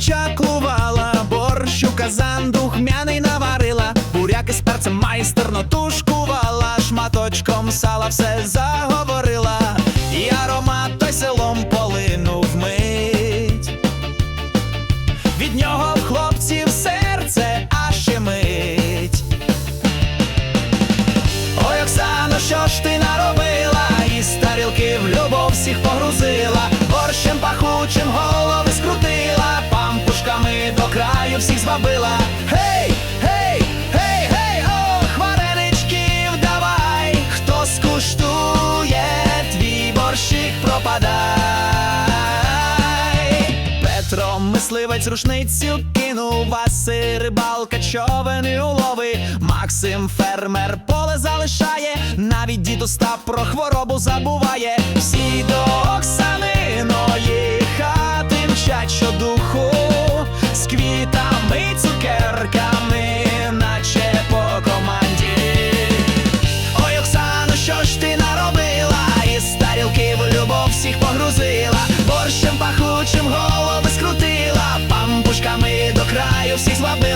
чаклувала, борщу казан духмяний наварила, буряки з перцем майстерно тушкувала, шматочком сала все заговорила, і аромат той селом полинув мить. Від нього в хлопців серце аж і мить. Ой, Оксано, що ж ти наробила? і старілки в любов всіх погрузила, борщем пахучим. Звабила. Гей, гей, гей, гей, ох, вареничків давай, хто скуштує, твій борщик пропадай. Петро мисливець рушницю кинув Васи рибалка човени улови. Максим фермер поле залишає, навіть дід Остап про хворобу забуває. Пампушками до краю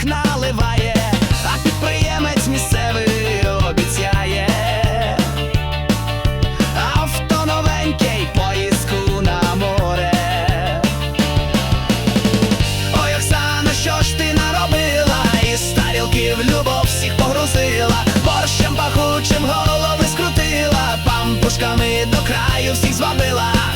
борщик наливає, а підприємець місцевий обіцяє. Авто новеньке поїздку на море. Ой, Оксана, що ж ти наробила? Із тарілки в любов всіх погрузила, борщем пахучим голови скрутила, пампушками до краю всіх звабила.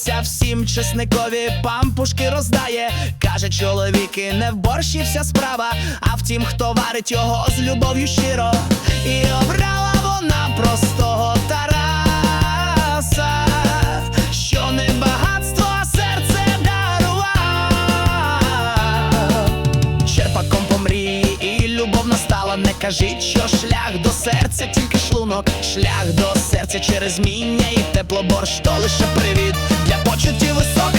Усміхається, всім чесникові пампушки роздає. Каже, чоловіки, не в борщі вся справа, а в тім, хто варить його з любов'ю щиро. І обрала вона простого Тараса, що не багатство, а серце дарував. Черпаком по мрії і любов настала. Не кажіть, що шлях до серця, тільки шлунок, шлях до серця через міння і тепло борщ, то лише привід для почуттів високих.